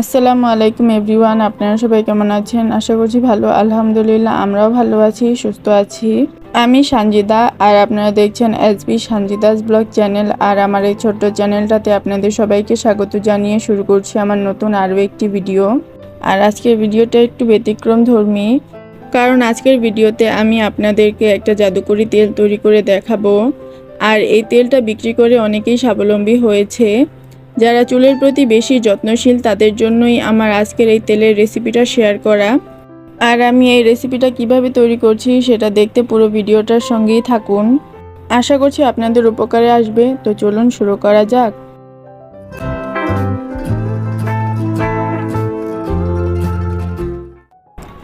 আসসালামু আলাইকুম এভরিওয়ান, আপনারা সবাই কেমন আছেন? আশা করছি ভালো, আলহামদুলিল্লাহ, আমরাও ভালো আছি, সুস্থ আছি। আমি সানজিদা, আর আপনারা দেখছেন S SB Sanjida's blog channel, আর আমার এই ছোট্ট চ্যানেলটাতে আপনাদের সবাইকে স্বাগত জানিয়ে শুরু করছি আমার নতুন আরও একটি ভিডিও। আর আজকের ভিডিওটা একটু ব্যতিক্রম ধর্মী, কারণ আজকের ভিডিওতে আমি আপনাদেরকে একটা জাদুকরি তেল তৈরি করে দেখাবো। আর এই তেলটা বিক্রি করে অনেকেই স্বাবলম্বী হয়েছে। যারা চুলের প্রতি বেশি যত্নশীল, তাদের জন্যই আমার আজকের এই তেলের রেসিপিটা শেয়ার করা। আর আমি এই রেসিপিটা কীভাবে তৈরি করছি সেটা দেখতে পুরো ভিডিওটার সঙ্গেই থাকুন। আশা করছি আপনাদের উপকারে আসবে। তো চলুন শুরু করা যাক।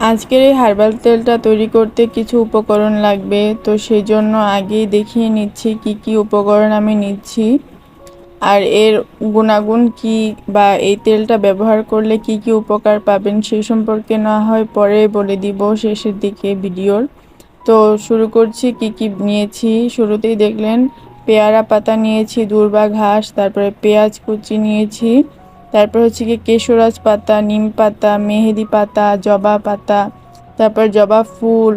আজকের এই হার্বাল তেলটা তৈরি করতে কিছু উপকরণ লাগবে। তো সেই জন্য আগেই দেখিয়ে নিচ্ছি কি কি উপকরণ আমি নিচ্ছি। আর এর গুণাগুণ কি বা এই তেলটা ব্যবহার করলে কি কি উপকার পাবেন সেই সম্পর্কে না হয় পরে বলে দিব শেষের দিকে ভিডিওর। তো শুরু করছি, কি কি নিয়েছি? শুরুতেই দেখলেন, পেয়ারা পাতা নিয়েছি, দূর্বা ঘাস, তারপরে পেঁয়াজ কুচি নিয়েছি, তারপর হচ্ছে কি কেশরাজ পাতা, নিম পাতা, মেহেদি পাতা, জবা পাতা, তারপর জবা ফুল,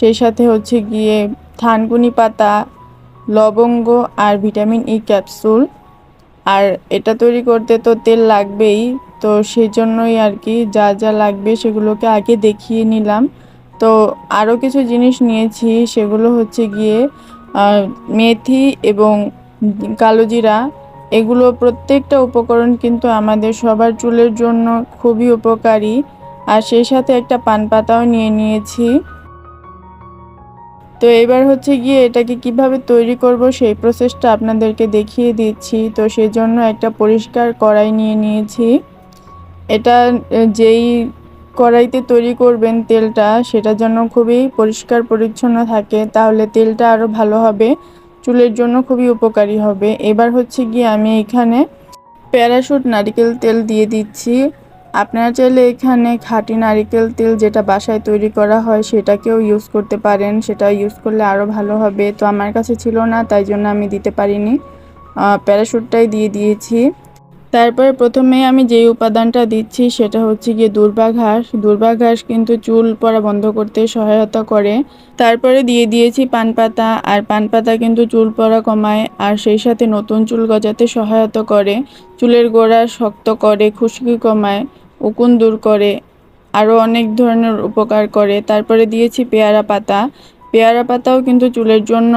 সেই সাথে হচ্ছে গিয়ে থানকুনি পাতা, লবঙ্গ আর ভিটামিন ই ক্যাপসুল। আর এটা তৈরি করতে তো তেল লাগবেই, তো সেই জন্যই আর কি যা যা লাগবে সেগুলোকে আগে দেখিয়ে নিলাম। তো আরও কিছু জিনিস নিয়েছি, সেগুলো হচ্ছে গিয়ে মেথি এবং কালো জিরা। এগুলো প্রত্যেকটা উপকরণ কিন্তু আমাদের সবার চুলের জন্য খুবই উপকারী। আর সেই সাথে একটা পান পাতাও নিয়ে নিয়েছি। তো এবার হচ্ছে গিয়ে এটাকে কীভাবে তৈরি করব সেই প্রসেসটা আপনাদেরকে দেখিয়ে দিচ্ছি। তো সেই জন্য একটা পরিষ্কার কড়াই নিয়ে নিয়েছি। এটা, যেই কড়াইতে তৈরি করবেন তেলটা, সেটার জন্য খুবই পরিষ্কার পরিচ্ছন্ন থাকে, তাহলে তেলটা আরও ভালো হবে, চুলের জন্য খুবই উপকারী হবে। এবার হচ্ছে গিয়ে আমি এখানে প্যারাশুট নারিকেল তেল দিয়ে দিচ্ছি। আপনারা চাইলে এখানে খাঁটি নারিকেল তেল যেটা বাসায় তৈরি করা হয় সেটাকেও ইউজ করতে পারেন। সেটা ইউজ করলে আরও ভালো হবে। তো আমার কাছে ছিল না, তাই জন্য আমি দিতে পারিনি। প্যারাশুটটাই দিয়ে দিয়েছি। তারপরে প্রথমে আমি যেই উপাদানটা দিচ্ছি সেটা হচ্ছে গিয়ে দুর্বা ঘাস। দুর্বা ঘাস কিন্তু চুল পড়া বন্ধ করতে সহায়তা করে। তারপরে দিয়ে দিয়েছি পান পাতা, আর পান পাতা কিন্তু চুল পড়া কমায়, আর সেই সাথে নতুন চুল গজাতে সহায়তা করে। চুলের গোড়া শক্ত করে, খুশকি কমায়। উকুন দূর করে আরও অনেক ধরনের উপকার করে। তারপরে দিয়েছি পেয়ারা পাতা। পেয়ারা পাতাও কিন্তু চুলের জন্য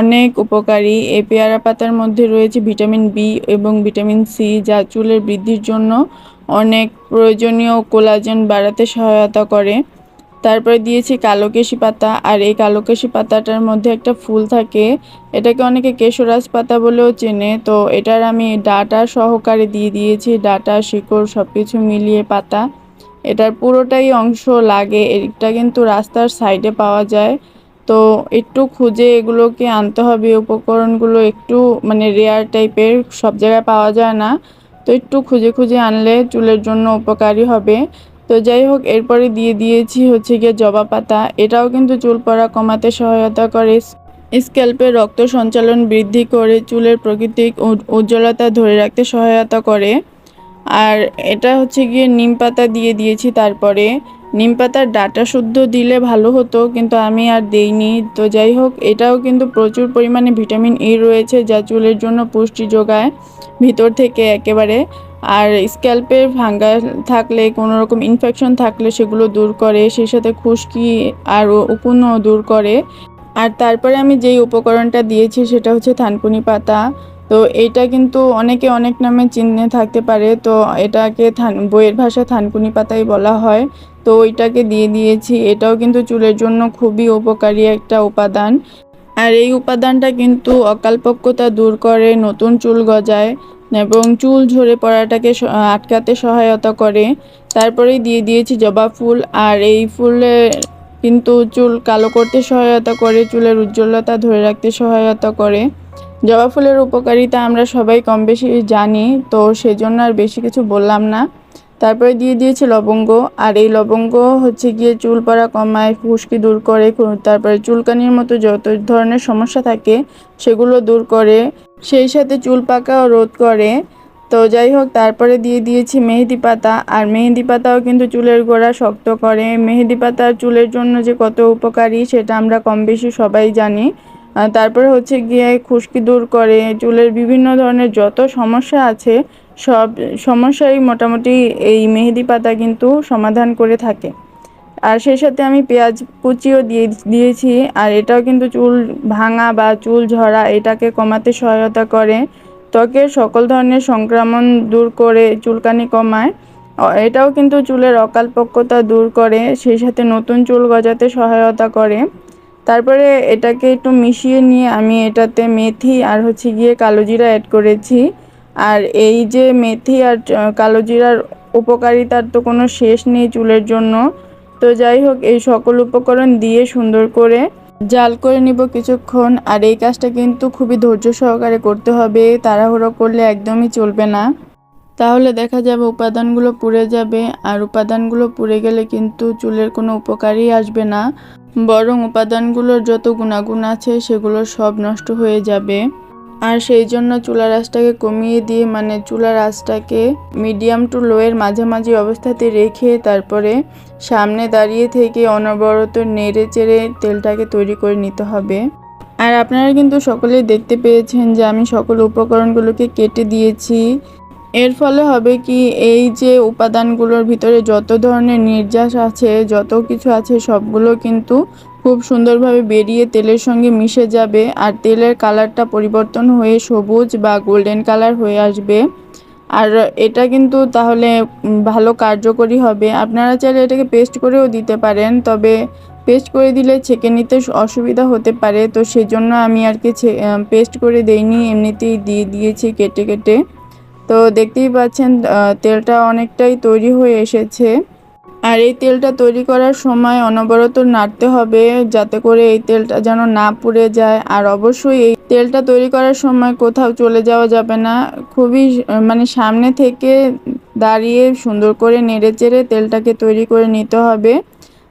অনেক উপকারী। এই পেয়ারা পাতার মধ্যে রয়েছে ভিটামিন বি এবং ভিটামিন সি যা চুলের বৃদ্ধির জন্য অনেক প্রয়োজনীয় কোলাজেন বাড়াতে সহায়তা করে। তারপরে দিয়েছি কালোকেশি পাতা, আর এই কালোকেশি পাতাটার মধ্যে একটা ফুল থাকে। এটাকে অনেকে কেশরাজ পাতা বলেও চেনে। তো এটার আমি ডাটা সহকারে দিয়ে দিয়েছি, ডাটা, শিকড় সব কিছু মিলিয়ে পাতা। এটার পুরোটাই অংশ লাগে, এটা কিন্তু রাস্তার সাইডে পাওয়া যায়। তো একটু খুঁজে এগুলোকে আনতে হবে উপকরণগুলো একটু মানে রেয়ার টাইপের সব জায়গায় পাওয়া যায় না। তো একটু খুঁজে খুঁজে আনলে চুলের জন্য উপকারী হবে। তো যাই হোক, এরপরে দিয়ে দিয়েছি হচ্ছে গিয়ে জবা পাতা। এটাও কিন্তু চুল পড়া কমাতে সহায়তা করে। স্ক্যাল্পের রক্ত সঞ্চালন বৃদ্ধি করে, চুলের প্রকৃতিক উজ্জ্বলতা ধরে রাখতে সহায়তা করে। আর এটা হচ্ছে গিয়ে নিম পাতা দিয়ে দিয়েছি তারপরে। নিম পাতার ডাটা শুদ্ধ দিলে ভালো হতো, কিন্তু আমি আর দেইনি। তো যাই হোক, এটাও কিন্তু প্রচুর পরিমাণে ভিটামিন ই রয়েছে, যা চুলের জন্য পুষ্টি যোগায়। ভিতর থেকে একেবারে আর স্ক্যাল্পে ভাঙ্গা থাকলে কোনো রকম ইনফেকশন থাকলে সেগুলো দূর করে, সেই সাথে খুশকি আর উকুনও দূর করে। আর তারপরে আমি যেই উপকরণটা দিয়েছি সেটা হচ্ছে থানকুনি পাতা। তো এটা কিন্তু অনেকে অনেক নামে চিহ্নে থাকতে পারে। তো এটাকে থান, বইয়ের ভাষা থানকুনি পাতাই বলা হয়। তো ওইটাকে দিয়ে দিয়েছি। এটাও কিন্তু চুলের জন্য খুবই উপকারী একটা উপাদান। আর এই উপাদানটা কিন্তু অকালপক্যতা দূর করে, নতুন চুল গজায়। এবং চুল ঝরে পড়াটাকে আটকাতে সহায়তা করে। তারপরেই দিয়ে দিয়েছি জবা ফুল। আর এই ফুলে কিন্তু চুল কালো করতে সহায়তা করে, চুলের উজ্জ্বলতা ধরে রাখতে সহায়তা করে। জবা ফুলের উপকারিতা আমরা সবাই কম বেশি জানি, তো সেজন্য আর বেশি কিছু বললাম না। তারপরে দিয়ে দিয়েছি লবঙ্গ, আর এই লবঙ্গ হচ্ছে গিয়ে চুল পড়া কমায় ফুসকি দূর করে তারপরে চুলকানির মতো যত ধরনের সমস্যা থাকে সেগুলো দূর করে, সেই সাথে চুল পাকাও রোধ করে। তো যাই হোক, তারপরে দিয়ে দিয়েছি মেহেদি পাতা, আর মেহেদি পাতাও কিন্তু চুলের গোড়া শক্ত করে। মেহেদি পাতা চুলের জন্য যে কত উপকারী সেটা আমরা কম বেশি সবাই জানি। তারপরে হচ্ছে গিয়ে খুশকি দূর করে, চুলের বিভিন্ন ধরনের যত সমস্যা আছে সব সমস্যাই মোটামুটি এই মেহেদি পাতা কিন্তু সমাধান করে থাকে। আর সেই সাথে আমি পেঁয়াজ কুচিও দিয়ে দিয়েছি, আর এটাও কিন্তু চুল ভাঙা বা চুল ঝরা, এটাকে কমাতে সহায়তা করে। ত্বকের সকল ধরনের সংক্রমণ দূর করে, চুলকানি কমায়। এটাও কিন্তু চুলের অকালপক্কতা দূর করে, সেই সাথে নতুন চুল গজাতে সহায়তা করে। তারপরে এটাকে একটু মিশিয়ে নিয়ে আমি এটাতে মেথি আর হচ্ছে গিয়ে কালোজিরা অ্যাড করেছি। আর এই যে মেথি আর কালো জিরার উপকারিতার তো কোনো শেষ নেই চুলের জন্য। তো যাই হোক, এই সকল উপকরণ দিয়ে সুন্দর করে জাল করে নিব কিছুক্ষণ। আর এই কাজটা কিন্তু খুবই ধৈর্য সহকারে করতে হবে। তাড়াহুড়ো করলে একদমই চলবে না। তাহলে দেখা যাবে উপাদানগুলো পুড়ে যাবে। আর উপাদানগুলো পুড়ে গেলে কিন্তু চুলের কোনো উপকারই আসবে না। বরং উপাদানগুলোর যত গুণাগুণ আছে, সেগুলো সব নষ্ট হয়ে যাবে। আর সেই জন্য চুলার আঁচটাকে কমিয়ে দিয়ে মানে চুলার আঁচটাকে মিডিয়াম টু লোয়ের মাঝামাঝি অবস্থাতে রেখে তারপরে সামনে দাঁড়িয়ে থেকে অনবরত নেড়ে চেড়ে তেলটাকে তৈরি করে নিতে হবে। আর আপনারা কিন্তু সকলেই দেখতে পেয়েছেন যে আমি সকল উপকরণগুলোকে কেটে দিয়েছি। এর ফলে হবে কি, এই যে উপাদানগুলোর ভিতরে যত ধরনের নির্যাস আছে, যত কিছু আছে, সবগুলো কিন্তু খুব সুন্দরভাবে বেরিয়ে তেলের সঙ্গে মিশে যাবে আর তেলের কালারটা পরিবর্তন হয়ে সবুজ বা গোল্ডেন কালার হয়ে আসবে। আর এটা কিন্তু তাহলে ভালো কার্যকরী হবে। আপনারা চাইলে এটাকে পেস্ট করেও দিতে পারেন, তবে পেস্ট করে দিলে ছেঁকে নিতে অসুবিধা হতে পারে। তো সেজন্য আমি আর কি পেস্ট করে দেইনি, এমনিতেই দিয়ে দিয়েছি কেটে কেটে। তো দেখতেই পাচ্ছেন তেলটা অনেকটাই তৈরি হয়ে এসেছে। আর এই তেলটা তৈরি করার সময় অনবরত নাড়তে হবে যাতে করে এই তেলটা যেন না পুড়ে যায়। আর অবশ্যই এই তেলটা তৈরি করার সময় কোথাও চলে যাওয়া যাবে না। খুবই মানে সামনে থেকে দাঁড়িয়ে সুন্দর করে নেড়ে চেড়ে তেলটাকে তৈরি করে নিতে হবে।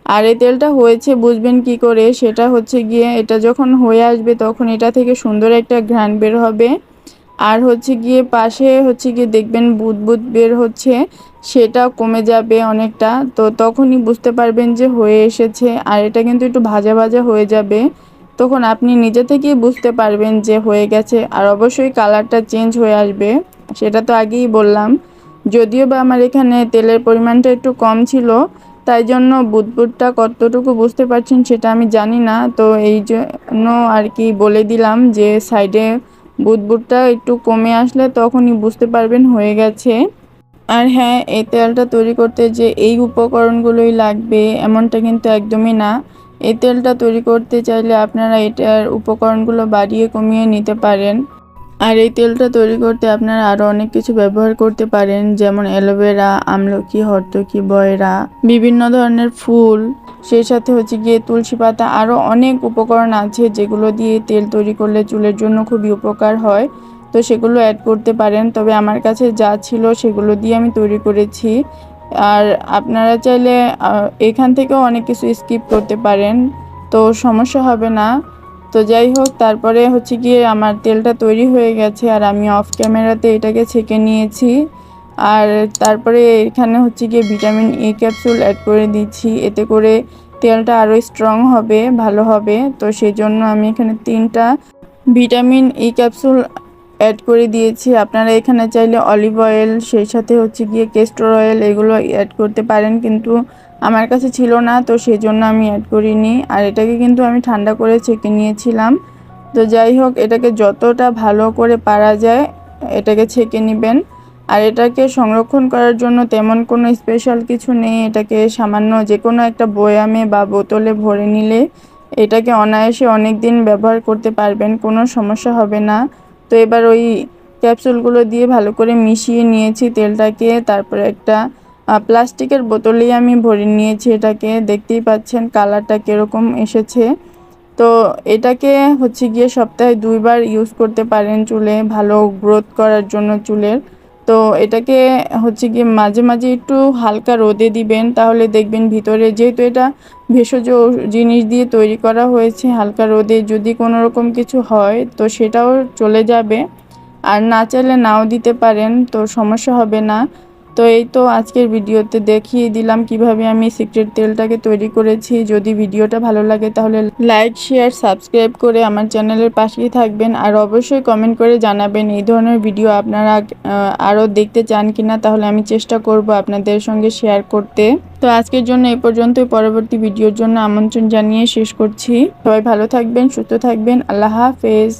আর এই তেলটা হয়েছে বুঝবেন কি করে? সেটা হচ্ছে গিয়ে এটা যখন হয়ে আসবে তখন এটা থেকে সুন্দর একটা ঘ্রাণ বের হবে। আর হচ্ছে গিয়ে পাশে হচ্ছে গিয়ে দেখবেন বুদ বুদ বের হচ্ছে, সেটা কমে যাবে অনেকটা। তো তখনই বুঝতে পারবেন যে হয়ে এসেছে, আর এটা কিন্তু একটু ভাজা ভাজা হয়ে যাবে। তখন আপনি নিজে থেকেই বুঝতে পারবেন যে হয়ে গেছে, আর অবশ্যই কালারটা চেঞ্জ হয়ে আসবে, সেটা তো আগেই বললাম। যদিও বা আমার এখানে তেলের পরিমাণটা একটু কম ছিল, তাই জন্য বুদবুদটা কতটুকু বুঝতে পারছেন সেটা আমি জানি না। তো এই জন্য আর কি বলে দিলাম যে সাইডে বুদবুদটা একটু কমে আসলে তখনই বুঝতে পারবেন হয়ে গেছে। আর হ্যাঁ এই তেলটা তৈরি করতে যে এই উপকরণগুলোই লাগবে এমনটা কিন্তু একদমই না। এই তেলটা তৈরি করতে চাইলে আপনারা এটার উপকরণগুলো বাড়িয়ে কমিয়ে নিতে পারেন। আর এই তেলটা তৈরি করতে আপনারা আরও অনেক কিছু ব্যবহার করতে পারেন, যেমন অ্যালোভেরা, আমলকি, হর্তকি, বয়রা, বিভিন্ন ধরনের ফুল, সেই সাথে হচ্ছে গিয়ে তুলসী পাতা আরও অনেক উপকরণ আছে যেগুলো দিয়ে তেল তৈরি করলে চুলের জন্য খুবই উপকার হয়। তো সেগুলো অ্যাড করতে পারেন, তবে আমার কাছে যা ছিল সেগুলো দিয়ে আমি তৈরি করেছি। আর আপনারা চাইলে এখান থেকেও অনেক কিছু স্কিপ করতে পারেন, তো সমস্যা হবে না। তো যাই হোক, তারপরে হচ্ছে গিয়ে আমার তেলটা তৈরি হয়ে গেছে আর আমি অফ ক্যামেরাতে এটাকে ছেঁকে নিয়েছি। আর তারপরে এখানে হচ্ছে গিয়ে ভিটামিন ই ক্যাপসুল অ্যাড করে দিচ্ছি। এতে করে তেলটা আরও স্ট্রং হবে, ভালো হবে। তো সেই জন্য আমি এখানে তিনটা ভিটামিন ই ক্যাপসুল অ্যাড করে দিয়েছি। আপনারা এখানে চাইলে অলিভ অয়েল সেই সাথে হচ্ছে গিয়ে কেস্টর অয়েল এগুলো অ্যাড করতে পারেন। কিন্তু আমার কাছে ছিল না, তো সেই জন্য আমি অ্যাড করিনি। আর এটাকে কিন্তু আমি ঠান্ডা করে ছেঁকে নিয়েছিলাম। তো যাই হোক, এটাকে যতটা ভালো করে পারা যায়, এটাকে ছেঁকে নেবেন। আর এটাকে সংরক্ষণ করার জন্য তেমন কোনো স্পেশাল কিছু নেই। এটাকে সামান্য যে কোনো একটা বয়ামে বা বোতলে ভরে নিলে এটাকে অনায়াসে অনেক দিন ব্যবহার করতে পারবেন, কোনো সমস্যা হবে না। তো এবার ওই ক্যাপসুলগুলো দিয়ে ভালো করে মিশিয়ে নিয়েছি তেলটাকে। তারপরে একটা প্লাস্টিকের বোতলেই আমি ভরে নিয়েছি এটাকে। দেখতেই পাচ্ছেন কালারটা কীরকম এসেছে। তো এটাকে হচ্ছে গিয়ে সপ্তাহে দুইবার ইউজ করতে পারেন চুলে, ভালো গ্রোথ করার জন্য চুলের। তো এটাকে হচ্ছে গিয়ে মাঝে মাঝে একটু হালকা রোদে দিবেন, তাহলে দেখবেন ভিতরে যেহেতু এটা ভেষজ জিনিস দিয়ে তৈরি করা হয়েছে, হালকা রোদে যদি কোনো রকম কিছু হয় তো সেটাও চলে যাবে। আর না চাইলে নাও দিতে পারেন, তো সমস্যা হবে না। তো এই তো আজকের ভিডিওতে দেখিয়ে দিলাম কীভাবে আমি সিক্রেট তেলটাকে তৈরি করেছি। যদি ভিডিওটা ভালো লাগে তাহলে লাইক শেয়ার সাবস্ক্রাইব করে আমার চ্যানেলের পাশেই থাকবেন। আর অবশ্যই কমেন্ট করে জানাবেন এই ধরনের ভিডিও আপনারা আরও দেখতে চান কিনা, তাহলে আমি চেষ্টা করব আপনাদের সঙ্গে শেয়ার করতে। তো আজকের জন্য এই পর্যন্তই। পরবর্তী ভিডিওর জন্য আমন্ত্রণ জানিয়ে শেষ করছি। সবাই ভালো থাকবেন, সুস্থ থাকবেন। আল্লাহ হাফেজ।